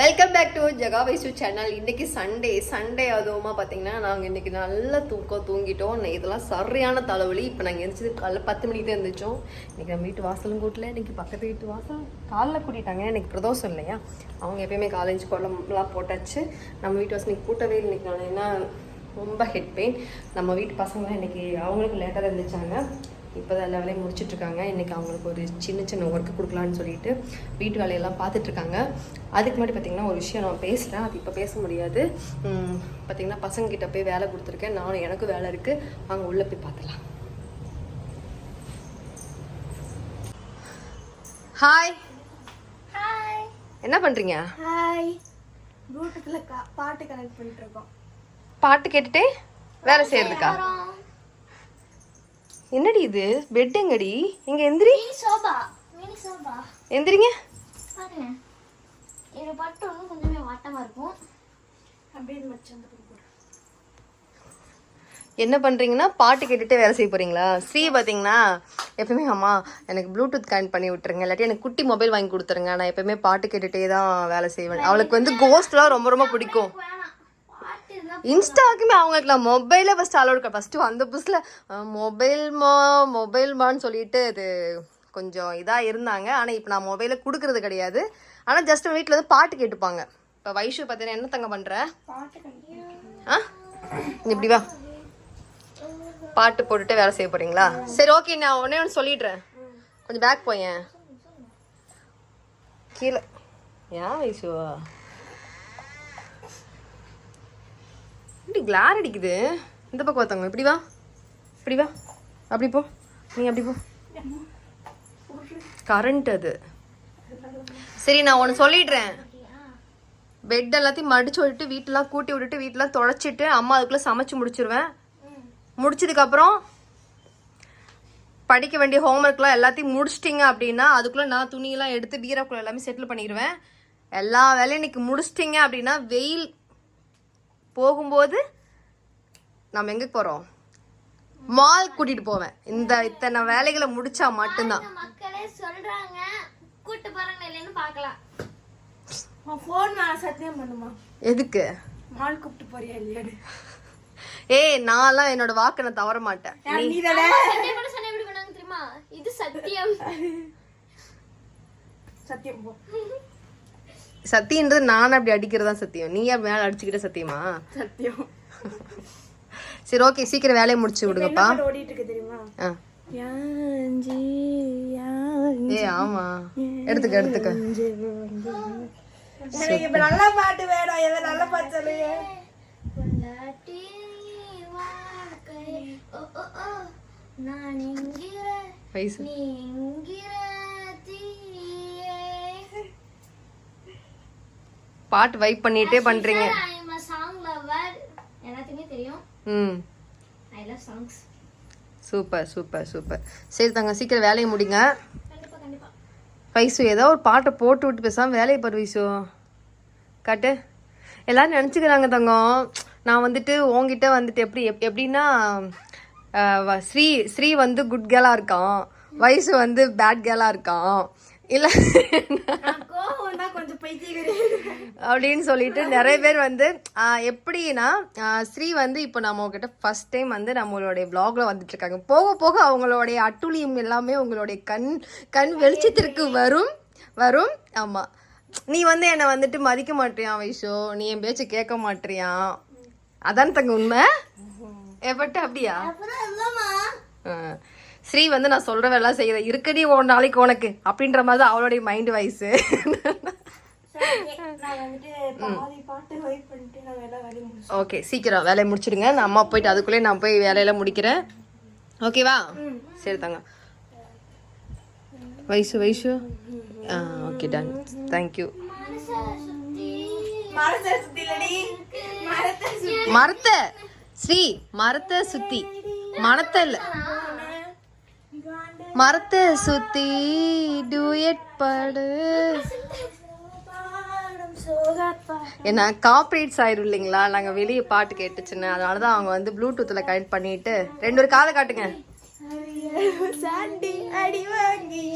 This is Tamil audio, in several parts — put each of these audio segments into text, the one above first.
Welcome back to Jega Vaishu channel இன்னைக்கு சண்டே சண்டே அதுவுமா பார்த்தீங்கன்னா நாங்கள் இன்னைக்கு நல்ல தூக்கம் தூங்கிட்டோம். இதெல்லாம் சரியான தலைவலி. இப்போ நாங்கள் எந்திரிச்சது காலைல பத்து மணிக்கு தான் எழுந்திரிச்சோம் இன்னைக்கு நம்ம வீட்டு வாசலும் கூட்டல. இன்னைக்கு பக்கத்து வீட்டு வாசல் காலைல கூட்டிட்டாங்க. இன்னைக்கு பிரதோஷம் இல்லையா? அவங்க எப்பயுமே காலேஜ் குழம்புலாம் போட்டாச்சு. நம்ம வீட்டு வாசல் இன்னைக்கு கூட்டவே இன்னைக்கு நான் என்ன ரொம்ப ஹெட் பெயின் நம்ம வீட்டு பசங்களாம் இன்னைக்கு அவங்களுக்கு லேட்டாக தான் இருந்துச்சாங்க இப்போ தான் எல்லா வேலையும் முடிச்சிட்டு இருக்காங்க இன்னைக்கு அவங்களுக்கு ஒரு சின்ன சின்ன ஒர்க்கு கொடுக்கலான்னு சொல்லிட்டு வீட்டு வேலையெல்லாம் பார்த்துட்டு இருக்காங்க அதுக்கு முன்னாடி பார்த்தீங்கன்னா ஒரு விஷயம் நான் பேசுகிறேன் அது இப்போ பேச முடியாது. பார்த்தீங்கன்னா பசங்க கிட்ட போய் வேலை கொடுத்துருக்கேன். நானும் எனக்கும் வேலை இருக்குது அங்கே உள்ளே போய் பார்த்துலாம் ஹாய் ஹாய் என்ன பண்ணுறீங்க ஹாய் ப்ளூடூத்தில் பாட்டு கனெக்ட் பண்ணிட்டு இருக்கோம் பாட்டு கேட்டுட்டே வேலை செய்யறதுக்கா? என்னடி இது? பெட் எங்கடி? இங்க எந்திரி. எந்திரிங்க. என்ன பண்றீங்கன்னா பாட்டு கேட்டுட்டு வேலை செய்ய போறீங்களா? ஸ்ரீ பாத்தீங்கன்னா எப்பவுமே அம்மா எனக்கு ப்ளூடூத் கனெக்ட் பண்ணி விட்டுருங்க. இல்லாட்டி எனக்கு குட்டி மொபைல் வாங்கி கொடுத்துருங்க. நான் எப்பவுமே பாட்டு கேட்டுட்டே தான் வேலை செய்வேன். அவளுக்கு வந்து கோஸ்ட்லாம் ரொம்ப ரொம்ப பிடிக்கும். இன்ஸ்டாக்குமே அவங்களுக்கு நான் மொபைலே ஃபஸ்ட்டு அலோட் ஃபஸ்ட்டு வந்த புதுசில் மொபைல் மா மொபைல் மான்னு சொல்லிட்டு இது கொஞ்சம் இதாக இருந்தாங்க. ஆனால் இப்போ நான் மொபைலை கொடுக்கறது கிடையாது. ஆனால் ஜஸ்ட் வீட்டில் வந்து பாட்டு கேட்டுப்பாங்க. இப்போ வைஷு பார்த்தீங்கன்னா என்ன தங்க பண்ணுற ஆ? இப்படி வா. பாட்டு போட்டுட்டு வேலை செய்ய போறீங்களா? சரி ஓகே நான் உடனே ஒன்று சொல்லிடுறேன். கொஞ்சம் பேக் போயேன். கீழே. ஏன் வைசுவா இப்படி கிளார் அடிக்குது? இந்த பக்கம் ஒருத்தவங்க இப்படி வா. இப்படி வா. அப்படி போ. நீ அப்படி போ. கரண்ட் அது. சரி நான் ஒன்று சொல்லிடுறேன். பெட் எல்லாத்தையும் மடிச்சு விட்டுட்டு வீட்டெலாம் கூட்டி விட்டுட்டு வீட்டெலாம் தொடச்சிட்டு அம்மா அதுக்குள்ளே சமைச்சு முடிச்சிருவேன். முடிச்சதுக்கப்புறம் படிக்க வேண்டிய ஹோம்ஒர்க்லாம் எல்லாத்தையும் முடிச்சிட்டிங்க அப்படின்னா அதுக்குள்ளே நான் துணியெல்லாம் எடுத்து பீராக்குள்ள எல்லாமே செட்டில் பண்ணிடுவேன். எல்லா வேலையும் இன்னைக்கு முடிச்சிட்டிங்க அப்படின்னா வெயில் போகும்போது நம்ம எங்கே போகிறோம் மால் கூட்டிகிட்டு போவேன். இந்த இத்தனை வேலைகளை முடிச்சா மட்டும்தான். மக்களே சொல்றாங்க. கூட்டு போறாங்க இல்லைன்னு பார்க்கலாம். ஃபோன் நான் சத்தியம் பண்ணுமா எதுக்கு? மால் கூப்பிட்டு போறியா இல்லையாடு ஏய் நான்லாம் என்னோட வாக்கை நான் தவற மாட்டேன். நீ சத்தியம் பண்ண சொன்ன எப்படி பண்ணாங்க தெரியுமா? இது சத்தியம். சத்தியம் போ. சத்தியன்றது நான் அப்படி அடிக்கிறதா சத்தியம். நீ அப்படி மேல அடிச்சுக்கிட்ட சத்தியமா? சத்தியம். சரி ஓகே சீக்கிரம் வேலையை முடிச்சு விடுங்கப்பா. ஓடிட்டு இருக்கு தெரியுமா? ஆ. யாஞ்சி யாஞ்சி ஏய் ஆமா. எடுத்துக்க எடுத்துக்க. இப்ப நல்ல பாட்டு வேணும். எதை நல்ல பாட்டு சொல்லுங்க நான் என்கிற நீ என்கிற பாட்டு வைப் பண்ணிட்டே பண்றீங்க. ம். I love songs super super super. சரி தங்க சீக்கிரம் வேலையை முடிங்க. வைசு ஏதோ ஒரு பாட்டை போட்டு விட்டு பேசாம வேலையை பாரு வைசு காட்டு. எல்லாரும் நினச்சிக்கிறாங்க தங்கம் நான் வந்துட்டு உன்கிட்ட வந்துட்டு எப்படி எப்- எப்படின்னா ஸ்ரீ ஸ்ரீ வந்து குட் கேர்ளாக இருக்கான். வயசு வந்து பேட் கேர்ளாக இருக்கான். இல்லை. அப்படின்னு சொல்லிட்டு நிறைய பேர் வந்து எப்படின்னா ஸ்ரீ வந்து இப்போ நம்ம கிட்ட ஃபர்ஸ்ட் டைம் வந்து நம்மளுடைய vlogல வந்துட்டு இருக்காங்க. போக போக அவங்களுடைய அட்டுழியம் எல்லாமே உங்களுடைய கண் கண் வெளிச்சத்திற்கு வரும் வரும். ஆமா. நீ வந்து என்னை வந்துட்டு மதிக்க மாட்டியா வைஷோ? நீ என் பேச்ச கேட்க மாட்டியா? அதான் தங்க உண்மை? எப்பட்ட அப்படியா. ஸ்ரீ வந்து நான் சொல்கிற வேலை செய்யற இருக்கடி ஒரு நாளைக்கு உனக்கு அப்படின்ற மாதிரி தான் அவளுடைய மைண்ட் வயசு ஓகே சீக்கிரம் வேலையை முடிச்சிடுங்க. நான் அம்மா போயிட்டு அதுக்குள்ளே நான் போய் வேலையெல்லாம் முடிக்கிறேன். ஓகேவா சரி தாங்க. வயசு வயசு ஆ ஓகே டன் தேங்க்யூ மரத்தை மரத்தை மரத்தை ஸ்ரீ மரத்தை சுத்தி. மனத்தை மரத்தை சுத்தி டூயட் பாடு ஏன்னா காப்பரேட்ஸ் ஆயிரும் இல்லைங்களா? நாங்க வெளியே பாட்டு கேட்டுச்சுன்னு. அதனால தான் அவங்க வந்து ப்ளூடூத்ல கனெக்ட் பண்ணிட்டு ரெண்டு ஒரு காதை காட்டுங்க.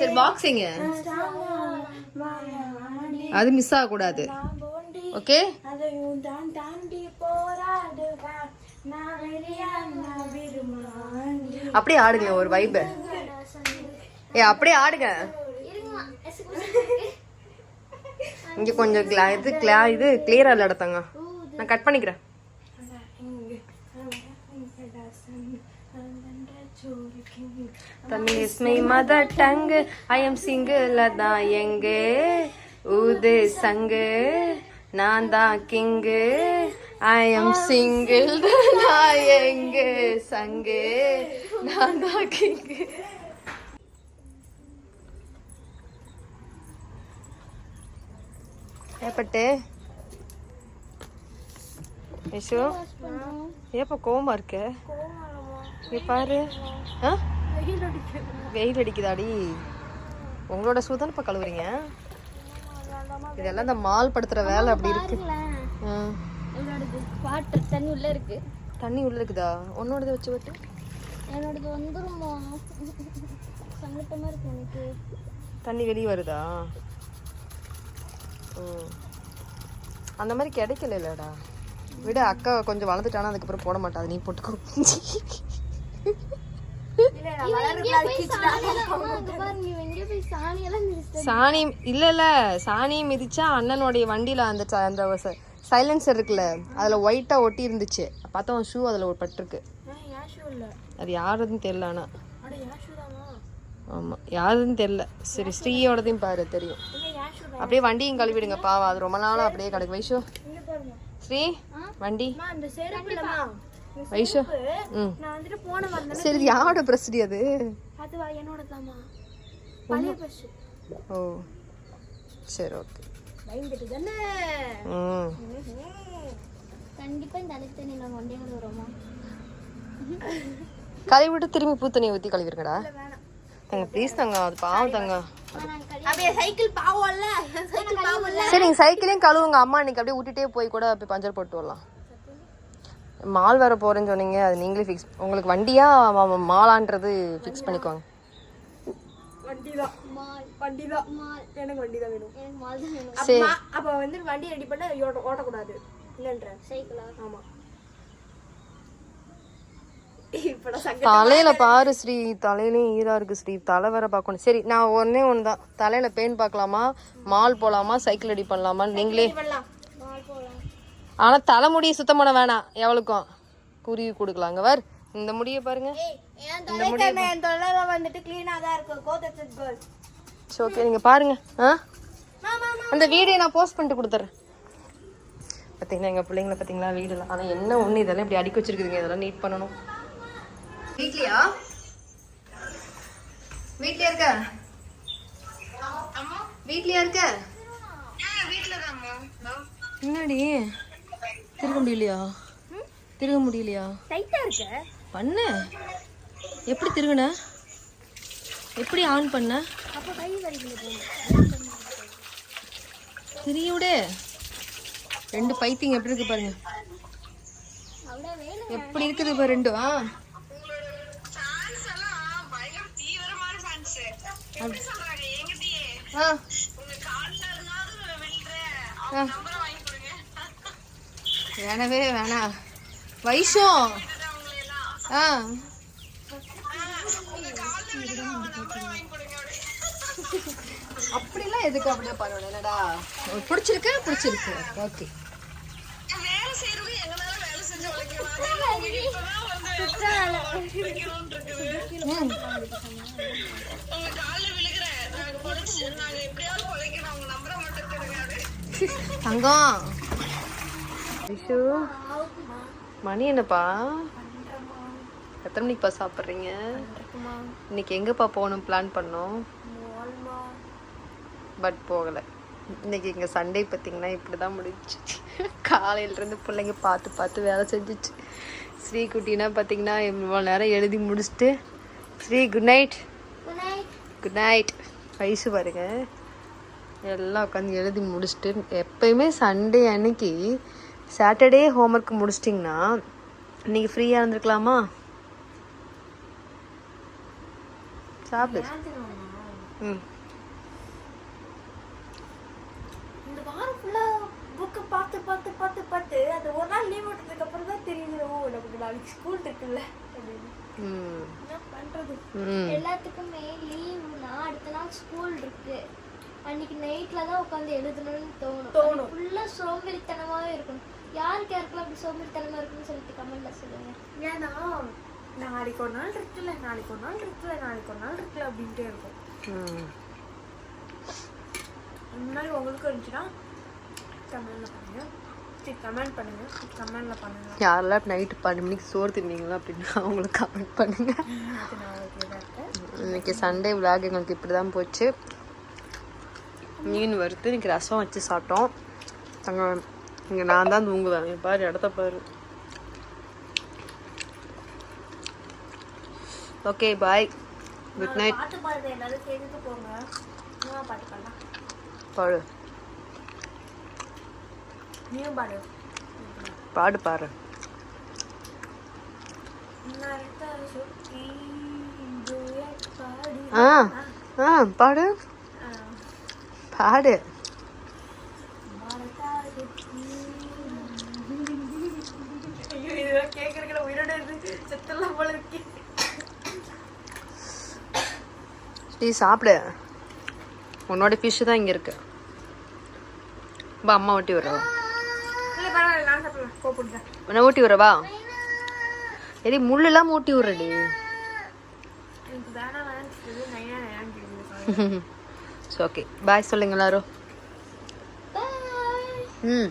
சரி பாக்ஸிங்க அது மிஸ் ஆகக்கூடாது. ஓகே அப்படியே ஆடுங்க ஒரு வைப ஏ அப்படியே ஆடுங்க. இங்க கொஞ்சம் இது கிளா இது கிளியரா இல்ல இடத்தாங்க நான் கட் பண்ணிக்கிறேன். Tamil is my mother tongue I am single அதான் எங்க? ஊது சங்கு நான் தான் கிங்கு. ஐ எம் சிங்கிள் நான் எங்கு? சங்கு நான் தான் கிங்கு. ஏப்பட்டு? யசு ஏப்பா கோவமா இருக்க? இங்க பாரு. வெயில் அடிக்குதாடி. உங்களோட ஷூ தானே இப்போ கழுவுறீங்க? இதெல்லாம் இந்த மால் படுத்துற வேலை அப்படி இருக்கு. வாட்டர் தண்ணி உள்ள இருக்கு. தண்ணி உள்ள இருக்குதா? உன்னோடது வச்சு விட்டு என்னோடது வந்துருமா? சங்கட்டமா இருக்கு எனக்கு. தண்ணி வெளியே வருதா? அந்த மாதிரி கிடைக்கல இல்லடா விட அக்கா கொஞ்சம் வளர்ந்துட்டானா அதுக்கப்புறம் போட மாட்டா அது நீ போட்டுக்கோ. சாணி இல்ல இல்ல. சாணி மிதிச்சா அண்ணனுடைய வண்டியில அந்த ச- அந்த சைலன்சர் இருக்குல்ல அதுல ஒயிட்டா ஒட்டி இருந்துச்சு. பார்த்தா ஷூ அதுல ஒரு பட்டிருக்கு அது யாருன்னு தெரியல ஆனா. ஆமாம் யாருன்னு தெரியல. சரி ஸ்ரீயோடதையும் பாரு தெரியும். அப்படியே வண்டியும் கழுவிடுங்க பாவா அது ரொம்ப நாளாக அப்படியே கிடக்கு. வைஷோ? ஸ்ரீ? வண்டி? வைஷோ? ம். சரி யாரோட பிரஸ்டி அது? ஓ. சரி ஓகே. ம். இந்த அழுக்கு தண்ணி ஒன்றே கழுவி விட்டு திரும்பி பூ ஊற்றி கழுவிருக்கடா தங்க ப்ளீஸ் தங்க அது பாவம் தங்க. அப்படியே சைக்கிள் பாவம்ல? சைக்கிள் பாவம்ல? சரி நீங்கள் சைக்கிளையும் கழுவுங்க. அம்மா இன்னைக்கு அப்படியே விட்டுட்டே போய் கூட போய் பஞ்சர் போட்டு வரலாம். மால் வேற போறேன்னு சொன்னீங்க அது நீங்களே ஃபிக்ஸ் உங்களுக்கு வண்டியா மாலான்றது ஃபிக்ஸ் பண்ணிக்கோங்க. வண்டி தான் வண்டி தான் எனக்கு வண்டி தான் வேணும். அப்ப வந்து வண்டி ரெடி பண்ண ஓட்ட ஓட்டக்கூடாது. இல்லன்ற. சைக்கிளா ஆமா. தலையில பாரு ஸ்ரீ தலையிலயும் ஈரா இருக்கு ஸ்ரீ. தலை வேற பார்க்கணும். சரி நான் ஒன்னே ஒன்று தான் தலையில பெயின் பார்க்கலாமா? மால் போலாமா? சைக்கிள் ரெடி பண்ணலாமா? நீங்களே. ஆனா தலைமுடியை சுத்தம் பண்ண வேணாம். எவளுக்கும். குருவி கொடுக்கலாங்க வர் இந்த முடியை பாருங்க. வந்துட்டு கிளீனா தான் இருக்கும். சரி ஓகே நீங்க பாருங்க. அந்த வீடியோ நான் போஸ்ட் பண்ணிட்டு கொடுத்துறேன். பார்த்தீங்களா எங்கள் பிள்ளைங்கள பார்த்தீங்களா வீடுலாம் ஆனால் என்ன ஒன்று இதெல்லாம் இப்படி அடிக்க வச்சிருக்குதுங்க. இதெல்லாம் நீட் பண்ணணும். வீட்லையா? வீட்லயா இருக்க? வீட்லயா இருக்க? என்னடி? திருக முடியலையா? திருக முடியலையா? டைட்டா இருக்க. பண்ண. எப்படி திருகுன? எப்படி ஆன் பண்ண? அப்ப கை வலிக்கல திரிய விடு. ரெண்டு பைத்தியம் எப்படி இருக்கு பாருங்க. எப்படி இருக்குது இப்ப ரெண்டும் ஆ? வேணவே வேணாம் வைஷம் ஆ. அப்படிலாம் எதுக்கு அப்படியே பரவாயில்ல. என்னடா? பிடிச்சிருக்கு பிடிச்சிருக்கு. ஓகே. தங்கம். விஷு மணி என்னப்பா? எத்தனை மணிக்குப்பா சாப்பிட்றீங்க? இன்னைக்கு எங்கப்பா போகணும் பிளான் பண்ணோம்? பட் போகலை. இன்னைக்கு இங்கே சண்டே பார்த்தீங்கன்னா இப்படி தான் முடிஞ்சிச்சு காலையிலேருந்து பிள்ளைங்க பார்த்து பார்த்து வேலை செஞ்சுச்சு. ஸ்ரீ குட்டினா பார்த்தீங்கன்னா இவ்வளோ நேரம் எழுதி முடிச்சுட்டு Sri good night good night வயசு பாருங்க. எல்லாம் உட்காந்து எழுதி முடிச்சுட்டு எப்பயுமே சண்டே அன்னைக்கு சாட்டர்டே ஹோம்ஒர்க் முடிச்சிட்டிங்கன்னா இன்னைக்கு ஃப்ரீயாக இருந்திருக்கலாமா? சாப்பிடு. ம் இந்த வாரம் ஃபுல்லா புக் பார்த்து நாளைக்கு ஸ்கூல் இருக்குல்ல என்ன பண்றது? ம். எல்லாத்துக்குமே லீவுனா அடுத்த நாள் ஸ்கூல் இருக்கு. அன்னைக்கு நைட்ல தான் உட்காந்து எழுதணும்னு தோணும். தோணும். ஃபுல்லா சோம்பேறித்தனமாவே இருக்கும் யாருக்கு யாருக்கெல்லாம் அப்படி சோம்பேறித்தனமா இருக்குன்னு சொல்லிட்டு கமெண்ட்ல சொல்லுங்க. ஏன்னா நாளைக்கு ஒரு நாள் இருக்குல்ல நாளைக்கு ஒரு நாள் இருக்குல்ல நாளைக்கு ஒரு நாள் இருக்குல்ல அப்படின்ட்டே இருக்கும். ம். அந்த மாதிரி உங்களுக்கு இருந்துச்சுன்னா கமெண்ட்ல பண்ணுங்க சரி கமெண்ட் கமெண்ட்ல யாரெல்லாம் நைட்டு பன்னெண்டு மணிக்கு சோறு தின்னீங்களோ அப்படின்னு அவங்களுக்கு கமெண்ட் பண்ணுங்க. அது நாளைக்கு இதாக இருக்கு இன்னைக்கு சண்டே விளாக் எங்களுக்கு இப்படி தான் போச்சு. மீன் வறுத்து இன்னைக்கு ரசம் வச்சு சாப்பிட்டோம். அங்கே இங்கே நான் தான் தூங்குவேன். பாரு இடத்த பாரு. ஓகே பாய் குட் நைட் பாட்டு பாடுறது எல்லாரும் கேட்டுட்டு போங்க நீயும் பாட்டு பாடலாம் பாடு நீயும் பாடு. பாடு பாரு ஆ ஆ பாடு. பாடு. மரத்தா சுத்தி ஐயோ இதெல்லாம் கேட்கறதுல உயிரோட இருந்து செத்தெல்லாம் போல இருக்கு. டீ சாப்பிடு. உன்னோட ஃபிஷ்ஷு தான் இங்கே இருக்கு. பா அம்மா இல்லை பரவாயில்ல நான் ஊட்டி விட்றவா? எடி முள்ளெல்லாம் ஊட்டி விட்றடி. ஓகே பாய் சொல்லுங்க எல்லாரும். ம்.